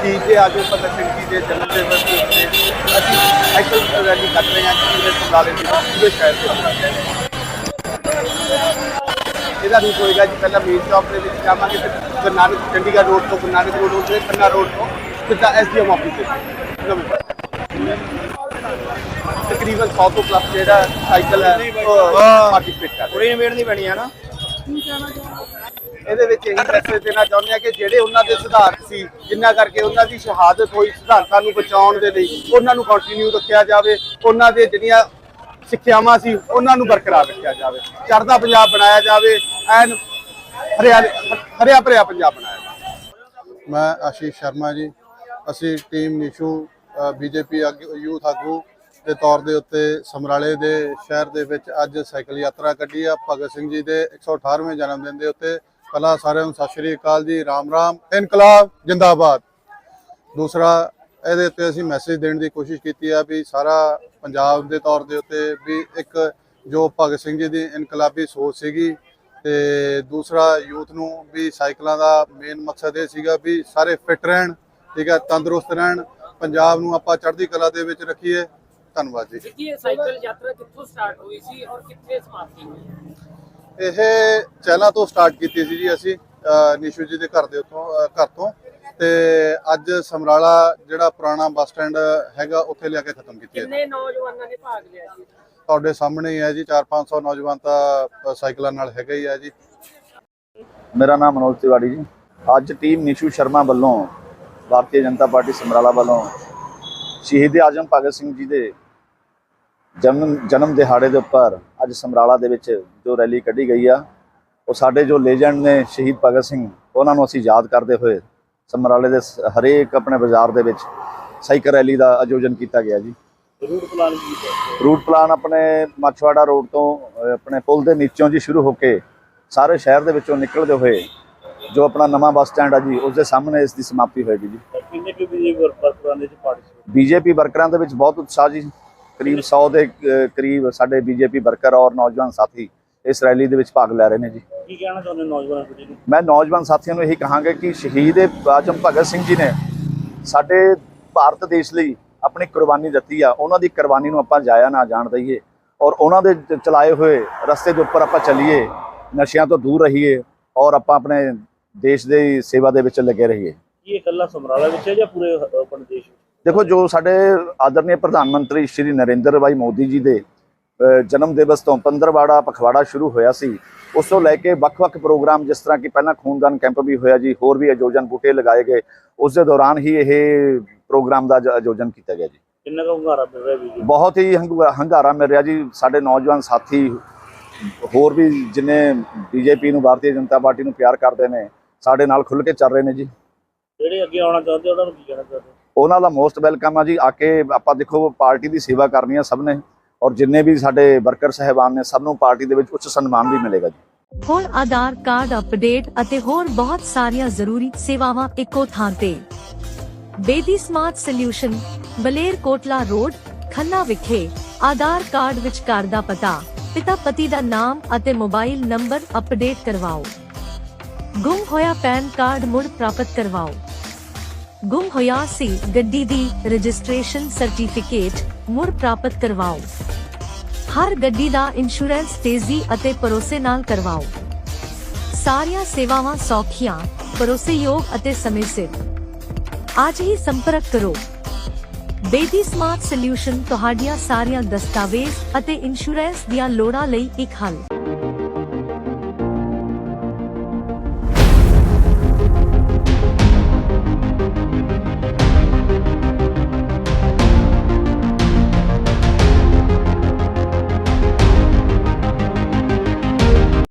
ਸ਼ਹੀਦ ਦੇ ਆਜੋ ਭਗਤ ਸਿੰਘ ਜੀ ਦੇ ਜਨਮ ਦਿਵਸ ਦੇ ਉੱਤੇ ਅਸੀਂ ਸਾਈਕਲ ਰੈਲੀ ਕਰ ਰਹੇ ਹਾਂ ਜਿਹੜੇ ਸਮਰਾਲੇ ਦੇ ਪੂਰੇ ਸ਼ਹਿਰ ਦੇ ਇਹਦਾ ਰੂਟ ਹੋਏਗਾ ਜੀ ਪਹਿਲਾਂ ਮੇਨ ਚੌਕ ਦੇ ਵਿੱਚ ਜਾਵਾਂਗੇ ਫਿਰ ਗੁਰੂ ਨਾਨਕ ਚੰਡੀਗੜ੍ਹ ਰੋਡ ਤੋਂ ਗੁਰੂ ਨਾਨਕ ਰੋਡ ਉੱਤੇ ਖੰਨਾ ਰੋਡ ਤੋਂ ਸਿੱਧਾ ਐਸਡੀਐਮ ਆਫਿਸ ਤੇ। ਤਕਰੀਬਨ 100 ਤੋਂ ਪਲੱਸ ਜਿਹੜਾ ਸਾਈਕਲ ਹੈ ਉਹ ਪਾਰਟਿਸਿਪੇਟ ਕਰ ਰਹੇ। ਪੂਰੀ ਨਿਬੇੜ ਨਹੀਂ ਬਣੀ ਹੈ ਨਾ? ਇਹਦੇ ਵਿੱਚ ਇਹ ਮੈਸੇਜ ਦੇਣਾ ਚਾਹੁੰਦੇ ਆ ਕਿ ਜਿਹੜੇ ਉਹਨਾਂ ਦੇ ਸਿਧਾਂਤ ਸੀ, ਜਿੰਨਾ ਕਰਕੇ ਉਹਨਾਂ ਦੀ ਸ਼ਹਾਦਤ ਹੋਈ ਸਿਧਾਂਤਾਂ ਨੂੰ ਬਚਾਉਣ ਦੇ ਲਈ, ਉਹਨਾਂ ਨੂੰ ਕੰਟੀਨਿਊ ਰੱਖਿਆ ਜਾਵੇ, ਉਹਨਾਂ ਦੇ ਜਿਹੜੀਆਂ ਸਿੱਖਿਆਵਾਂ ਸੀ, ਉਹਨਾਂ ਨੂੰ ਬਰਕਰਾਰ ਰੱਖਿਆ ਜਾਵੇ। ਚੜ੍ਹਦਾ ਪੰਜਾਬ ਬਣਾਇਆ ਜਾਵੇ, ਐਨ ਹਰਿਆ ਹਰਿਆ ਭਰਿਆ ਪੰਜਾਬ ਬਣਾਇਆ ਜਾਵੇ। ਮੈਂ ਆਸ਼ੀਸ਼ ਸ਼ਰਮਾ ਜੀ, ਅਸੀਂ ਟੀਮ ਨਿਸ਼ੂ ਬੀਜੇਪੀ ਯੂਥ ਆਗੂ ਦੇ ਤੌਰ ਦੇ ਉੱਤੇ ਸਮਰਾਲੇ ਦੇ ਸ਼ਹਿਰ ਦੇ ਵਿੱਚ ਅੱਜ ਸਾਈਕਲ ਯਾਤਰਾ ਕੱਢੀ ਆ। ਭਗਤ ਸਿੰਘ ਜੀ ਦੇ 118ਵੇਂ ਜਨਮ ਦਿਨ ਦੇ ਉੱਤੇ ਪਹਿਲਾਂ ਸਾਰਿਆਂ ਨੂੰ ਸਤਿ ਸ਼੍ਰੀ ਅਕਾਲ ਜੀ। ਰਾਮ ਰਾਮ, ਇਨਕਲਾਬ, ਜਿੰਦਾਬਾਦ। ਦੂਸਰਾ, ਇਹਦੇ ਉੱਤੇ ਅਸੀਂ ਮੈਸੇਜ ਦੇਣ ਦੀ ਕੋਸ਼ਿਸ਼ ਕੀਤੀ ਆ ਵੀ ਸਾਰਾ ਪੰਜਾਬ ਦੇ ਤੌਰ ਦੇ ਉੱਤੇ ਵੀ ਇੱਕ ਜੋ ਭਗਤ ਸਿੰਘ ਜੀ ਦੀ ਇਨਕਲਾਬੀ ਸੋਚ ਸੀਗੀ ਤੇ ਦੂਸਰਾ, ਯੂਥ ਨੂੰ ਵੀ ਸਾਈਕਲਾਂ ਦਾ ਮੇਨ ਮਕਸਦ ਇਹ ਸੀਗਾ ਵੀ ਸਾਰੇ ਫਿੱਟ ਰਹਿਣ, ਠੀਕ ਹੈ ਤੰਦਰੁਸਤ ਰਹਿਣ। ਪੰਜਾਬ ਨੂੰ ਆਪਾਂ ਚੜ੍ਹਦੀ ਕਲਾ ਦੇ ਵਿੱਚ ਰੱਖੀਏ। ਧੰਨਵਾਦ ਜੀ। ਕਿ ਇਹ ਸਾਈਕਲ ਯਾਤਰਾ ਕਿੱਥੋਂ ਸਟਾਰਟ ਹੋਈ ਸੀ ਔਰ ਕਿੱਥੇ ਸਮਾਪਤੀ ਹੋਈ? ਇਹ ਚਹਿਲਾਂ ਤੋਂ ਸਟਾਰਟ ਕੀਤੀ ਸੀ ਜੀ ਅਸੀਂ ਨਿਸ਼ੂ ਜੀ ਦੇ ਘਰ ਦੇ ਉੱਤੋਂ ਘਰ ਤੋਂ। ਤੇ ਅੱਜ ਸਮਰਾਲਾ ਜਿਹੜਾ ਪੁਰਾਣਾ ਬੱਸ ਸਟੈਂਡ ਹੈਗਾ ਉੱਥੇ ਲਿਆ ਕੇ ਖਤਮ ਕੀਤੀ ਹੈ। ਕਿੰਨੇ ਨੌਜਵਾਨਾਂ ਨੇ ਭਾਗ ਲਿਆ ਸੀ ਤੁਹਾਡੇ ਸਾਹਮਣੇ ਹੀ ਹੈ ਜੀ 4-500 ਨੌਜਵਾਨ ਤਾਂ ਸਾਈਕਲਾਂ ਨਾਲ ਹੈਗਾ ਹੀ ਹੈ ਜੀ। ਮੇਰਾ ਨਾਮ ਮਨੋਜ ਤਿਵਾੜੀ ਜੀ। ਅੱਜ ਟੀਮ ਨਿਸ਼ੂ ਸ਼ਰਮਾ ਵੱਲੋਂ ਭਾਰਤੀ ਜਨਤਾ ਪਾਰਟੀ ਸਮਰਾਲਾ ਵੱਲੋਂ ਸ਼ਹੀਦ ਆਜਮ ਭਗਤ ਸਿੰਘ ਜੀ ਦੇ ਜਨਮ ਜਨਮ ਦਿਹਾੜੇ ਦੇ ਉੱਪਰ ਅੱਜ ਸਮਰਾਲਾ ਦੇ ਵਿੱਚ ਜੋ ਰੈਲੀ ਕੱਢੀ ਗਈ ਆ ਉਹ ਸਾਡੇ ਜੋ ਲੈਜੈਂਡ ਨੇ ਸ਼ਹੀਦ ਭਗਤ ਸਿੰਘ ਉਹਨਾਂ ਨੂੰ ਅਸੀਂ ਯਾਦ ਕਰਦੇ ਹੋਏ ਸਮਰਾਲੇ ਦੇ ਹਰੇਕ ਆਪਣੇ ਬਾਜ਼ਾਰ ਦੇ ਵਿੱਚ ਸਾਈਕਲ ਰੈਲੀ ਦਾ ਆਯੋਜਨ ਕੀਤਾ ਗਿਆ ਜੀ। ਰੂਟ ਪਲਾਨ ਕੀ ਹੈ? ਰੂਟ ਪਲਾਨ ਆਪਣੇ ਮਛਵਾੜਾ ਰੋਡ ਤੋਂ ਆਪਣੇ ਪੁਲ ਦੇ ਨੀਚੋਂ ਜੀ ਸ਼ੁਰੂ ਹੋ ਕੇ ਸਾਰੇ ਸ਼ਹਿਰ ਦੇ ਵਿੱਚੋਂ ਨਿਕਲਦੇ ਹੋਏ ਜੋ ਆਪਣਾ ਨਵਾਂ ਬੱਸ ਸਟੈਂਡ ਆ ਜੀ ਉਸ ਦੇ ਸਾਹਮਣੇ ਇਸ ਦੀ ਸਮਾਪਤੀ ਹੋਏਗੀ ਜੀ। ਵੀ ਵਰਕਰਾਂ ਦੇ ਚ ਪਾਰਟਿਸਿਪੇਟ ਬੀਜੇਪੀ ਵਰਕਰਾਂ ਦੇ ਵਿੱਚ ਬਹੁਤ ਉਤਸ਼ਾਹ ਜੀ। ਕਰੀਬ 100 ਦੇ ਕਰੀਬ ਸਾਡੇ ਬੀਜੇਪੀ ਵਰਕਰ ਔਰ ਨੌਜਵਾਨ ਸਾਥੀ ਇਸ ਰੈਲੀ ਦੇ ਵਿੱਚ ਭਾਗ ਲੈ ਰਹੇ ਨੇ ਜੀ। ਕੀ ਕਹਿਣਾ ਚਾਹੁੰਦੇ ਨੌਜਵਾਨ ਪੀੜ੍ਹੀ ਨੂੰ ਮੈਂ ਨੌਜਵਾਨ ਸਾਥੀਆਂ ਨੂੰ ਇਹੀ ਕਹਾਂਗਾ ਕਿ ਸ਼ਹੀਦ ਆਜਮ ਭਗਤ ਸਿੰਘ ਜੀ ਨੇ ਸਾਡੇ ਭਾਰਤ ਦੇਸ਼ ਲਈ ਆਪਣੀ ਕੁਰਬਾਨੀ ਦਿੱਤੀ ਆ। ਉਹਨਾਂ ਦੀ ਕੁਰਬਾਨੀ ਨੂੰ ਆਪਾਂ ਜਾਇਆ ਨਾ ਜਾਣ ਦਈਏ ਔਰ ਉਹਨਾਂ ਦੇ ਚਲਾਏ ਹੋਏ ਰਸਤੇ ਦੇ ਉੱਪਰ ਆਪਾਂ ਚੱਲੀਏ ਨਸ਼ਿਆਂ ਤੋਂ ਦੂਰ ਰਹੀਏ ਔਰ ਆਪਾਂ ਆਪਣੇ ਦੇਸ਼ ਦੀ ਸੇਵਾ ਦੇ ਵਿੱਚ ਲੱਗੇ ਰਹੀਏ। ਕੀ ਇਹ ਇਕੱਲਾ ਸਮਰਾਲਾ ਵਿੱਚ ਹੈ ਜਾਂ ਪੂਰੇ ਅ, ਆਪਣੇ ਦੇਸ਼ ਵਿੱਚ? ਦੇਖੋ ਜੋ ਸਾਡੇ ਆਦਰਨੀय ਪ੍ਰਧਾਨ ਮੰਤਰੀ ਸ਼੍ਰੀ ਨਰਿੰਦਰ ਭਾਈ ਮੋਦੀ ਜੀ ਦੇ ਜਨਮ ਦਿਵਸ ਤੋਂ ਪੰਦਰਵਾੜਾ ਪਖਵਾੜਾ ਸ਼ੁਰੂ ਹੋਇਆ ਸੀ ਉਸ ਤੋਂ ਲੈ ਕੇ ਵੱਖ-ਵੱਖ ਪ੍ਰੋਗਰਾਮ ਜਿਸ ਤਰ੍ਹਾਂ ਕਿ ਪਹਿਲਾਂ ਖੂਨਦਾਨ ਕੈਂਪ ਵੀ ਹੋਇਆ ਜੀ ਹੋਰ ਵੀ ਆਯੋਜਨ ਬੂਟੇ ਲਗਾਏ ਗਏ ਉਸ ਦੇ ਦੌਰਾਨ ਹੀ ਇਹ ਪ੍ਰੋਗਰਾਮ ਦਾ ਜ- ਆਯੋਜਨ ਕੀਤਾ ਗਿਆ ਜੀ। ਕਿੰਨਾ ਕੁ ਹੁੰਗਾਰਾ ਮਿਲ ਰਿਹਾ ਜੀ? ਬਹੁਤ ਹੀ ਹੰਗ- ਹੰਗਾਰਾ ਮਿਲ ਰਿਹਾ ਜੀ ਸਾਡੇ ਨੌਜਵਾਨ ਸਾਥੀ ਹੋਰ ਵੀ ਜਿਨੇ ਬੀਜੇਪੀ ਨੂੰ ਭਾਰਤੀ ਜਨਤਾ ਪਾਰਟੀ ਨੂੰ ਪਿਆਰ ਕਰਦੇ ਨੇ ਸਾਡੇ ਨਾਲ ਖੁੱਲ ਕੇ ਚੱਲ ਰਹੇ ਨੇ ਜੀ। ਜਿਹੜੇ ਅੱਗੇ ਆਉਣਾ ਚਾਹੁੰਦੇ ਉਹਨਾਂ ਨੂੰ ਕੀ ਕਹਿਣਾ ਚਾਹੁੰਦੇ ਉਹਨਾਂ ਦਾ ਮੋਸਟ ਵੈਲਕਮ ਆ ਜੀ। ਆ ਕੇ ਆਪਾਂ ਦੇਖੋ ਪਾਰਟੀ ਦੀ ਸੇਵਾ ਕਰਨੀ ਆ ਸਭ ਨੇ। ਔਰ ਜਿੰਨੇ ਵੀ ਸਾਡੇ ਵਰਕਰ ਸਹਿਬਾਨ ਨੇ ਸਭ ਨੂੰ ਪਾਰਟੀ ਦੇ ਵਿੱਚ ਉੱਚ ਸਨਮਾਨ ਵੀ ਮਿਲੇਗਾ ਜੀ। ਹੁਣ ਆਧਾਰ ਕਾਰਡ ਅਪਡੇਟ ਅਤੇ ਹੋਰ ਬਹੁਤ ਸਾਰੀਆਂ ਜ਼ਰੂਰੀ ਸੇਵਾਵਾਂ ਇੱਕੋ ਥਾਂ ਤੇ। ਬੇਦੀ ਸਮਾਰਟ ਸੋਲਿਊਸ਼ਨ ਬਲੇਰ ਕੋਟਲਾ ਰੋਡ ਖੰਨਾ ਵਿਖੇ। ਆਧਾਰ ਕਾਰਡ ਵਿੱਚ ਘਰ ਦਾ ਪਤਾ। ਪਿਤਾ ਪਤੀ ਦਾ ਨਾਮ ਅਤੇ ਮੋਬਾਈਲ ਨੰਬਰ ਅਪਡੇਟ ਕਰਵਾਓ। ਗੁੰਮ ਹੋਇਆ ਪੈਨ ਕਾਰਡ ਮੁੜ ਪ੍ਰਾਪਤ ਕਰਵਾਓ। ਗੁੰਮ ਹੋਇਆ ਸੀ। ਗੱਡੀ ਦੀ ਰਜਿਸਟ੍ਰੇਸ਼ਨ ਸਰਟੀਫਿਕੇਟ ਮੁੜ ਪ੍ਰਾਪਤ ਕਰਵਾਓ। ਹਰ ਗੱਡੀ ਦਾ ਇੰਸ਼ੋਰੈਂਸ ਤੇਜ਼ੀ ਅਤੇ ਭਰੋਸੇ ਨਾਲ ਕਰਵਾਓ। ਸਾਰੀਆਂ ਸੇਵਾਵਾਂ ਸੌਖੀਆਂ, ਭਰੋਸੇਯੋਗ ਅਤੇ ਸਮੇਂ ਸਿਰ। ਅੱਜ ਹੀ ਸੰਪਰਕ ਕਰੋ। ਬੇਦੀ ਸਮਾਰਟ ਸੋਲਿਊਸ਼ਨ ਤੁਹਾਡੀਆਂ ਸਾਰੀਆਂ ਦਸਤਾਵੇਜ਼ ਅਤੇ ਇੰਸ਼ੋਰੈਂਸ ਦੀਆਂ ਲੋੜਾਂ ਲਈ ਇੱਕ ਹੱਲ।